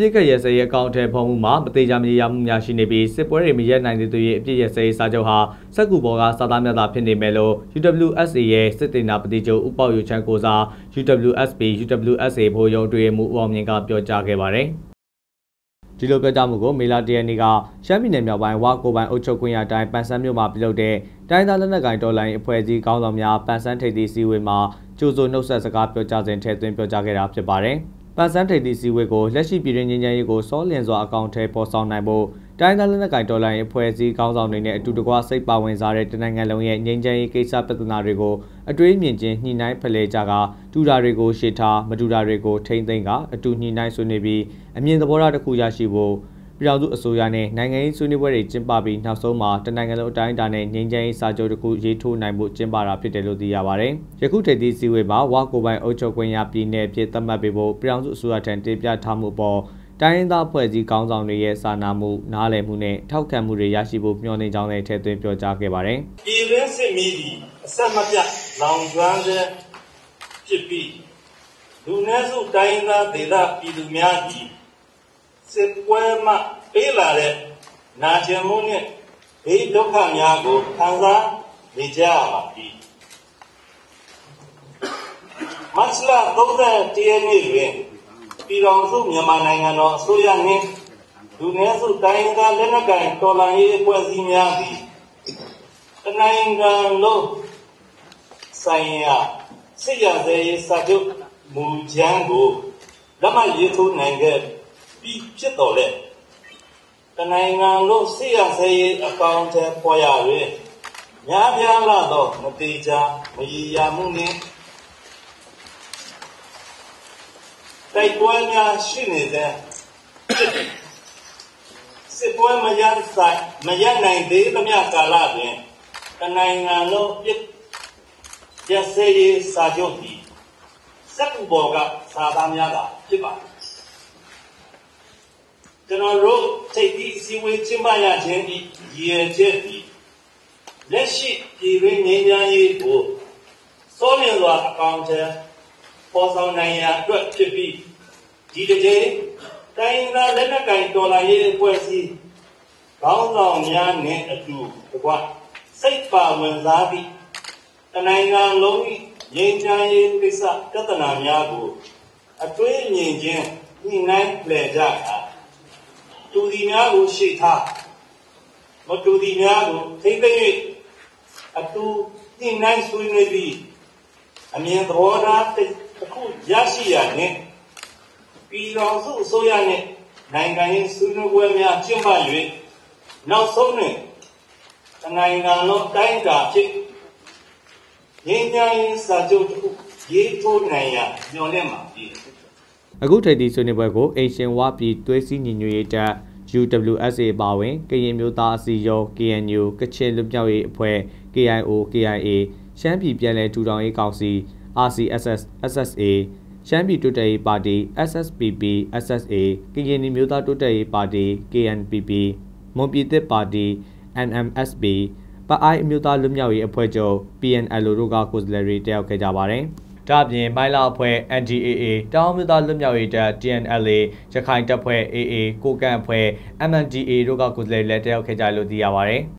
ပြစ်ခတ်ရစဲရဲ့အကောင့်အထည်ဖော်မှုမှာမသေးချာမရေရာမှုများရှိနေပြီးစစ်ပွဲတွေမရက်နိုင်သေးသူရဲ့အပြစ်ရစဲစာချုပ်ဟာစက်ကူပေါ်ကစာသားများသာဖြစ်နေမယ်လို့ UWSA ရဲ့စစ်တေနာပတိချုပ်ဥပောက်ယူချန်ကိုစား UWSP UWSA ဘိုးရုံးတွေ့မှုဦးအောင်မြင့်ကပြောကြားခဲ့ပါတယ်ဒီလိုပြောကြားမှုကိုမေလာတရနေ့ကရှမ်းပြည်နယ်မြောက်ပိုင်းဝါကိုပိုင်အုပ်ချုပ်ခွင့်ရတိုင်းပန်ဆန်းမြို့မှာပြုလုပ်တဲ့တိုင်းသားလက်နက်ကိုင်တော်လှန်ရေးအဖွဲ့အစည်းခေါင်းဆောင်များပန်ဆန်းထိပ်သီးစည်းဝေးမှာကြိုးစိုးနှုတ်ဆက်စကားပြောကြားစဉ်ထည့်သွင်းပြောကြားခဲ့တာဖြစ်ပါတယ်။ ပန်ဆန်းထိပ်သီးစည်းဝေးကိုလက်ရှိပြည်တွင်းငြိမ်းချမ်းရေးကိုစောလျင်စွာအကောင့်ထဲပေါ်ဆောင်နိုင်ဖို့တိုင်းသားလက်နက်ကိုင်တော်လှန်ရေးဖွဲ့စည်းကောင်းဆောင်တွေနဲ့အတူတကွစိတ်ပါဝင်စားတဲ့တနင်္ဂနွေလုံးရဲ့ငြိမ်းချမ်းရေးကိစ္စပြဿနာတွေကိုအတွေးမြင်ချင်းညှိနှိုင်းဖလှယ်ကြကတူတာတွေကိုရှေ့ထားမတူတာတွေကိုထိမ့်သိမ့်ကအတူညှိနှိုင်းဆွေးနွေးပြီးအမြင်သဘောထားတစ်ခုရရှိဖို့ ပြည်ထောင်စုအစိုးရနဲ့နိုင်ငံရေးဆွေးနွေးပွဲတွေကျင်းပပြီးနောက်ဆုံးမှာတနိုင်ငံလုံးအတိုင်းအတာနဲ့ငြိမ်းချမ်းရေးစာချုပ်တစ်ခုရေးထိုးနိုင်ဖို့ကျင်းပတာဖြစ်တယ်လို့သိရပါတယ်။ယခုထိပ်သီးစည်းဝေးမှာဝါကိုပိုင်အုပ်ချုပ်ခွင့်ရပြည်နယ်ပြည်သတ်မှတ်ပေးဖို့ပြည်ထောင်စုအစိုးရထံတင်ပြထားမှုပေါ်တိုင်းရင်းသားဖွဲ့စည်းကောင်းဆောင်တွေရဲ့စာနာမှုနားလည်မှုနဲ့ထောက်ခံမှုတွေရရှိဖို့မျှော်လင့်ကြောင်းလည်းထည့်သွင်းပြောကြားခဲ့ပါတယ်။ပြည်ရင်းစစ်မီးဒီအဆက်မပြတ်လောင်ကျွမ်းတဲ့ဖြစ်ပြီးလူနည်းစုတိုင်းသားဒေသပြည်သူများဒီ စစ်ပွဲမှပေးလာတဲ့နာကျင်မှုနဲ့ဘေးဒုက္ခများကိုခံစားနေကြရပါပြီမတ်လ30ရက်နေ့တွင်ပြည်တော်စုမြန်မာနိုင်ငံတော်အစိုးရနှင့်လူနည်းစုတိုင်းသားလက်နက်ကိုင်တော်လှန်ရေးအဖွဲ့အစည်းများသည်တနိုင်ငံလုံးဆိုင်ရာစစ်ရသေးရေးစာချုပ်မူကြမ်းကိုလက်မှတ်ရေးထိုးနိုင်ခဲ့ ပြီးဖြစ်တော်လဲတနိုင်ငံလုံးစစ်ရဆဲရေးအကောင့်ထဲပေါ်ရတွင်များပြားလာသောမတိချာမရည်ရမှုနှင့်တိုက်ပွဲများရှိနေတဲ့စစ်ပွဲမရဆိုင်မရနိုင်သေးသမျှကာလတွင်တနိုင်ငံလုံးပြစ်ရဆဲရေးစာချုပ်သည်စက်ကူပေါ်ကစာသားများကဖြစ်ပါတယ် ကျွန်တော်တို့ထိပ်ပြီးစီဝေးကျင်းပရခြင်းဤရည်ရွယ်ချက်ဤလက်ရှိပြည်တွင်းငြိမ်းချမ်းရေးကိုစောလျင်စွာအကောင့်ထဲပေါ်ဆောင်နိုင်ရအတွက်ဖြစ်ပြီးဒီတစ်ကြိမ်တိုင်းသားလက်နက်ကိုင်တော်လှန်ရေးအဖွဲ့အစည်းခေါင်းဆောင်များနဲ့အတူတကွစိတ်ပါဝင်စားပြီးတနိုင်ငံလုံး၏ငြိမ်းချမ်းရေးကိစ္စပြဿနာများကိုအတွေးမြင်ခြင်းညှိနှိုင်းလည်ကြတာ တူဒီများကိုရှေ့ထားမတူဒီများကိုသိသိ၍အတူညှိနှိုင်းဆွေးနွေးပြီးအမြင်သဘောထားတစ်ခုရရှိရနဲ့ပြည်တော်စုအစိုးရနဲ့နိုင်ငံရေးဆွေးနွေးပွဲများကျင်းပ၍နောက်ဆုံးတွင်တနိုင်ငံလုံးတိုင်းတာဖြစ်ငြိမ်းချမ်းရေးစာချုပ်တစ်ခုရေးထိုးနိုင်ရညွှန်လင့်မှာပြည် အခုထိပ်သီးဆွေးနွေးပွဲကိုအေရှင်ဝါပြည်သွေးစည်းညီညွတ်ရေးတပ် UWSA ပါဝင်ကရင်မျိုးသားအစည်းအရုံး KNU ကချင်လူမျိုးရေးအဖွဲ့ KIO KIA ရှမ်းပြည်ပြည်လဲထူထောင်ရေးကောင်စီ RCSS SSA ရှမ်းပြည်တိုးတက်ရေးပါတီ SSPP SSA ကရင်မျိုးသားတိုးတက်ရေးပါတီ KNPP မွန်ပြည်သစ်ပါတီ NMSP ပအိုင်အမျိုးသားလူမျိုးရေးအဖွဲ့ချုပ် PNL တို့ကကိုယ်စားလှယ်တွေတက်ရောက်ခဲ့ကြပါတယ်။ ဒါ့အပြင်မိုင်းလာအဖွဲ့ NDAA တောင်မြို့သားလွတ်မြောက်ရေးတပ် TNLA ရခိုင်တပ်ဖွဲ့ AA ကိုကန့်အဖွဲ့ MNDA တို့ကကိုယ်စားလှယ်လက်တက်ရောက်ခဲ့ကြလို့သိရပါဗျ။